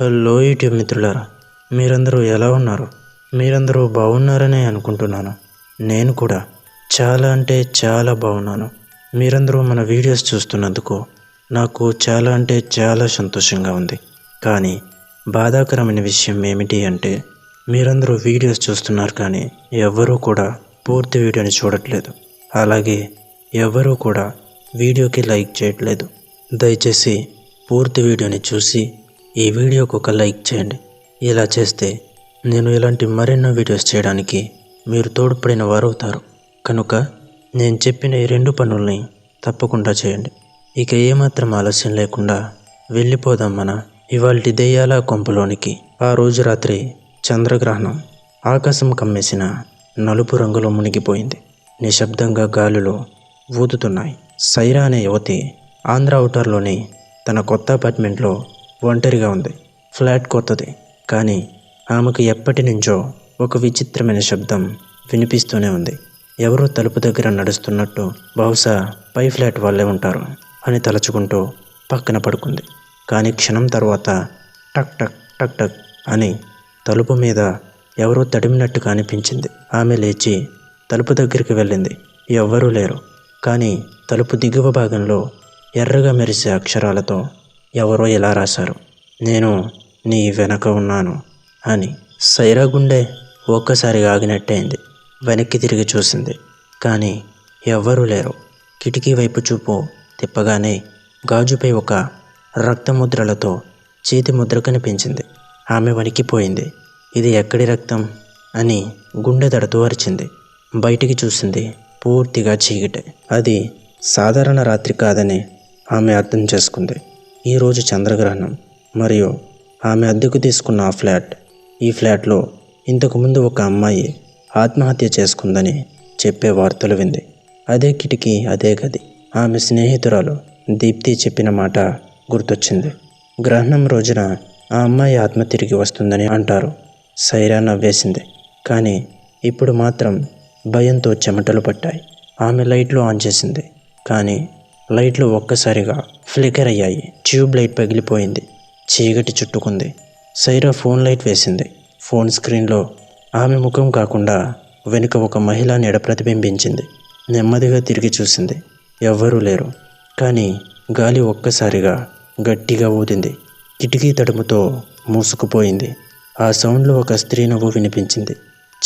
Hello YouTube మిత్రులారా మీరందరూ ఎలా ఉన్నారు? మీరందరూ బాగున్నారనే అనుకుంటున్నాను. నేను కూడా చాలా అంటే చాలా బాగున్నాను. మీరందరూ మన వీడియోస్ చూస్తున్నందుకు నాకు చాలా అంటే చాలా సంతోషంగా ఉంది. కానీ బాధాకరమైన విషయం ఏమిటి అంటే మీరందరూ వీడియోస్ చూస్తున్నారు కానీ ఎవ్వరూ కూడా పూర్తి వీడియోని చూడట్లేదు. అలాగే ఎవ్వరూ కూడా వీడియోకి లైక్ చేయట్లేదు. దయచేసి పూర్తి వీడియోని చూసి ఈ వీడియోకు ఒక లైక్ చేయండి. ఇలా చేస్తే నేను ఇలాంటి మరెన్నో వీడియోస్ చేయడానికి మీరు తోడ్పడిన వారవుతారు. కనుక నేను చెప్పిన ఈ రెండు పనుల్ని తప్పకుండా చేయండి. ఇక ఏమాత్రం ఆలస్యం లేకుండా వెళ్ళిపోదాం మన ఇవాల్టి దెయ్యాల కొంపలోనికి. ఆ రోజు రాత్రి చంద్రగ్రహణం ఆకాశం కమ్మేసిన నలుపు రంగులో మునిగిపోయింది. నిశ్శబ్దంగా గాలులు ఊదుతున్నాయి. సైరా అనే యువతి ఆంధ్ర అవుటర్లోని తన కొత్త అపార్ట్మెంట్లో ఒంటరిగా ఉంది. ఫ్లాట్ కొత్తది. కానీ ఆమెకు ఎప్పటి నుంచో ఒక విచిత్రమైన శబ్దం వినిపిస్తూనే ఉంది. ఎవరో తలుపు దగ్గర నడుస్తున్నట్టు బహుశా పై ఫ్లాట్ వాళ్ళే ఉంటారు అని తలుచుకుంటూ పక్కన పడుకుంది. కానీ క్షణం తర్వాత టక్ టక్ టక్ టక్ అని తలుపు మీద ఎవరో తడిమినట్టుగా అనిపించింది ఆమె లేచి తలుపు దగ్గరికి వెళ్ళింది. ఎవ్వరూ లేరు. కానీ తలుపు దిగువ భాగంలో ఎర్రగా మెరిసే అక్షరాలతో ఎవరో ఇలా రాశారు. నేను నీ వెనక ఉన్నాను అని సైరా గుండె ఒక్కసారిగా ఆగినట్టయింది. వెనక్కి తిరిగి చూసింది. కానీ ఎవ్వరూ లేరు. కిటికీ వైపు చూపు తిప్పగానే గాజుపై ఒక రక్తముద్రలతో చేతి ముద్ర కనిపించింది. ఆమె వణికిపోయింది. ఇది ఎక్కడి రక్తం? అని గుండె దడతో అరిచింది. బయటికి చూసింది పూర్తిగా చీకటే. అది సాధారణ రాత్రి కాదని ఆమె అర్థం చేసుకుంది. ఈరోజు చంద్రగ్రహణం మరియు ఆమె అద్దెకు తీసుకున్న ఆ ఫ్లాట్. ఈ ఫ్లాట్లో ఇంతకుముందు ఒక అమ్మాయి ఆత్మహత్య చేసుకుందని చెప్పే వార్తలు వింది. అదే కిటికీ అదే గది. ఆమె స్నేహితురాలు దీప్తి చెప్పిన మాట గుర్తొచ్చింది. గ్రహణం రోజున ఆ అమ్మాయి ఆత్మ తిరిగి వస్తుందని అంటారు. సైరా నవ్వేసింది. కానీ ఇప్పుడు మాత్రం భయంతో చెమటలు పట్టాయి. ఆమె లైట్లు ఆన్ చేసింది. కానీ లైట్లు ఒక్కసారిగా ఫ్లికర్ అయ్యాయి. ట్యూబ్ లైట్ పగిలిపోయింది. చీకటి చుట్టుకుంది. సైరా ఫోన్ లైట్ వేసింది. ఫోన్ స్క్రీన్లో ఆమె ముఖం కాకుండా వెనుక ఒక మహిళ నీడ ప్రతిబింబించింది. నెమ్మదిగా తిరిగి చూసింది. ఎవ్వరూ లేరు. కానీ గాలి ఒక్కసారిగా గట్టిగా ఊదింది. కిటికీ తడుముతో మూసుకుపోయింది. ఆ సౌండ్లో ఒక స్త్రీ నవ్వు వినిపించింది.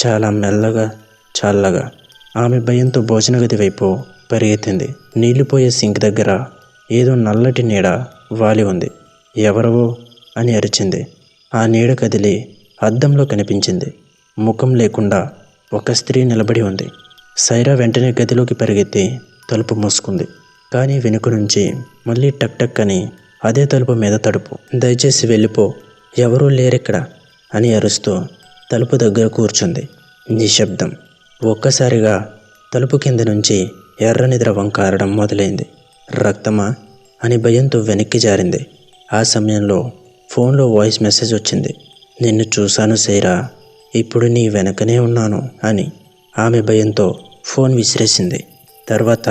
చాలా మెల్లగా చల్లగా. ఆమె భయంతో భోజన గది వైపు పరిగెత్తింది. నీళ్ళు పోయే సింక్ దగ్గర ఏదో నల్లటి నీడ వాలి ఉంది. ఎవరవో అని అరిచింది. ఆ నీడ కదిలి అద్దంలో కనిపించింది. ముఖం లేకుండా ఒక స్త్రీ నిలబడి ఉంది. సైరా వెంటనే గదిలోకి పరిగెత్తి తలుపు మూసుకుంది. కానీ వెనుక నుంచి మళ్ళీ టక్ టక్ అని అదే తలుపు మీద తడుపు. దయచేసి వెళ్ళిపో. ఎవరూ లేరెక్కడ అని అరుస్తూ తలుపు దగ్గర కూర్చుంది. నిశ్శబ్దం. ఒక్కసారిగా తలుపు కింద నుంచి ఎర్రని ద్రవం కారడం మొదలైంది. రక్తమా? అని భయంతో వెనక్కి జారింది. ఆ సమయంలో ఫోన్లో వాయిస్ మెసేజ్ వచ్చింది. నిన్ను చూశాను సైరా. ఇప్పుడు నీ వెనకనే ఉన్నాను అని ఆమె భయంతో ఫోన్ విసిరేసింది. తర్వాత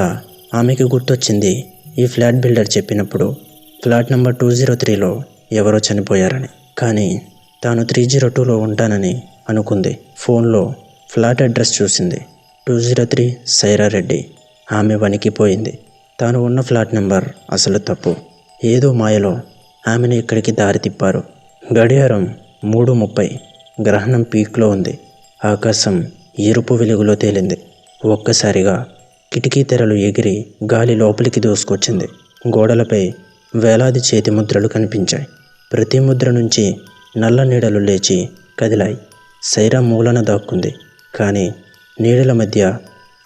ఆమెకి గుర్తొచ్చింది ఈ ఫ్లాట్ బిల్డర్ చెప్పినప్పుడు ఫ్లాట్ నెంబర్ టూ జీరో త్రీలో ఎవరో చనిపోయారని. కానీ తాను త్రీ జీరో టూలో ఉంటానని అనుకుంది. ఫోన్లో ఫ్లాట్ అడ్రస్ చూసింది. Two zero three Saira Reddy. ఆమె వణికిపోయింది. తాను ఉన్న ఫ్లాట్ నెంబర్ అసలు తప్పు. ఏదో మాయలో ఆమెను ఇక్కడికి దారి తిప్పారు. గడియారం మూడు ముప్పై. గ్రహణం పీక్లో ఉంది. ఆకాశం ఎరుపు వెలుగులో తేలింది. ఒక్కసారిగా కిటికీ తెరలు ఎగిరి గాలి లోపలికి దూసుకొచ్చింది. గోడలపై వేలాది చేతి ముద్రలు కనిపించాయి. ప్రతి ముద్ర నుంచి నల్ల నీడలు లేచి కదిలాయి. సైరా మూలన దాక్కుంది. కానీ నీడల మధ్య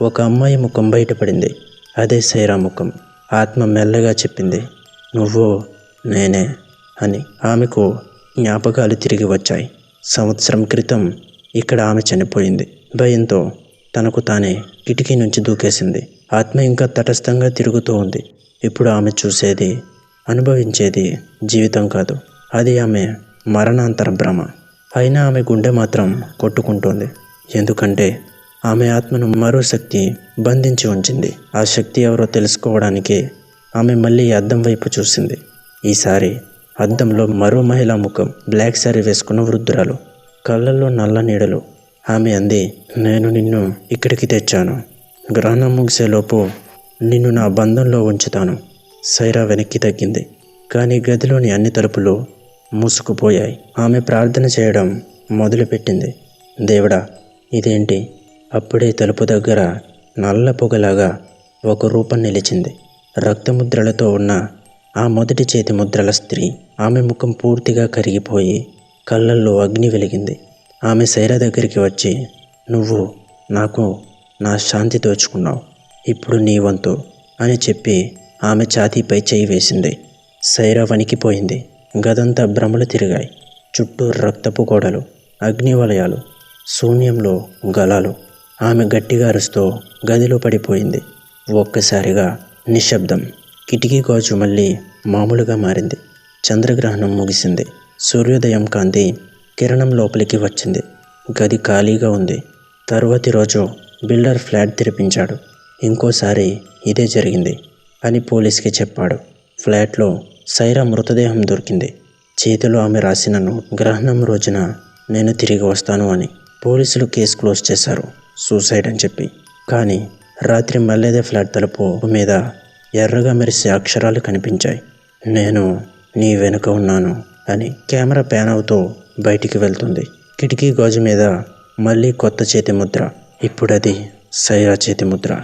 ఒక అమ్మాయి ముఖం బయటపడింది. అదే సైరా ముఖం. ఆత్మ మెల్లగా చెప్పింది నువ్వు నేనే అని. ఆమెకు జ్ఞాపకాలు తిరిగి వచ్చాయి. సంవత్సరం క్రితం ఇక్కడ ఆమె చనిపోయింది. భయంతో తనకు తానే కిటికీ నుంచి దూకేసింది. ఆత్మ ఇంకా తటస్థంగా తిరుగుతూ ఉంది. ఇప్పుడు ఆమె చూసేది అనుభవించేది జీవితం కాదు. అది ఆమె మరణాంతర భ్రమ. అయినా ఆమె గుండె మాత్రం కొట్టుకుంటోంది. ఎందుకంటే ఆమె ఆత్మను మరో శక్తి బంధించి ఉంచింది. ఆ శక్తి ఎవరో తెలుసుకోవడానికి ఆమె మళ్ళీ అద్దం వైపు చూసింది. ఈసారి అద్దంలో మరో మహిళా ముఖం బ్లాక్ శారీ వేసుకున్న వృద్ధురాలు. కళ్ళల్లో నల్ల నీడలు. ఆమె అంది నేను నిన్ను ఇక్కడికి తెచ్చాను. గ్రహణం ముగిసేలోపు నిన్ను నా బంధంలో ఉంచుతాను. సైరా వెనక్కి తగ్గింది. కానీ గదిలోని అన్ని తలుపులు మూసుకుపోయాయి. ఆమె ప్రార్థన చేయడం మొదలుపెట్టింది. దేవుడా ఇదేంటి? అప్పుడే తలుపు దగ్గర నల్ల పొగలాగా ఒక రూపం నిలిచింది. రక్తముద్రలతో ఉన్న ఆ మొదటి చేతి ముద్రల స్త్రీ ఆమె ముఖం పూర్తిగా కరిగిపోయి కళ్ళల్లో అగ్ని వెలిగింది. ఆమె శైర దగ్గరికి వచ్చి నువ్వు నాకు నా శాంతి దోచుకున్నావు. ఇప్పుడు నీ వంతు అని చెప్పి ఆమె ఛాతీపై చేయి వేసింది. శైర వణికిపోయింది. గదంతా భ్రమలు తిరిగాయి. చుట్టూ రక్తపు గోడలు అగ్నివలయాలు శూన్యంలో గలాలు. ఆమె గట్టిగా అరుస్తూ గదిలో పడిపోయింది. ఒక్కసారిగా నిశ్శబ్దం. కిటికీ గాజు మళ్ళీ మామూలుగా మారింది. చంద్రగ్రహణం ముగిసింది. సూర్యోదయం కాంతి కిరణం లోపలికి వచ్చింది. గది ఖాళీగా ఉంది. తరువాతి రోజు బిల్డర్ ఫ్లాట్ తెరిపించాడు. ఇంకోసారి ఇదే జరిగింది అని పోలీస్కి చెప్పాడు. ఫ్లాట్లో సైరా మృతదేహం దొరికింది. చేతిలో ఆమె రాసిన గ్రహణం రోజున నేను తిరిగి వస్తాను అని పోలీసులు కేసు క్లోజ్ చేశారు. సూసైడ్ అని చెప్పి. కానీ రాత్రి మల్లెదే ఫ్లాట్ తలుపు మీద ఎర్రగా మెరిసే అక్షరాలు కనిపించాయి. నేను నీ వెనుక ఉన్నాను అని కెమెరా ప్యాన్ అవుతూ బయటికి వెళ్తుంది. కిటికీ గాజు మీద మళ్ళీ కొత్త చేతి ముద్ర ఇప్పుడది సైరా చేతి ముద్ర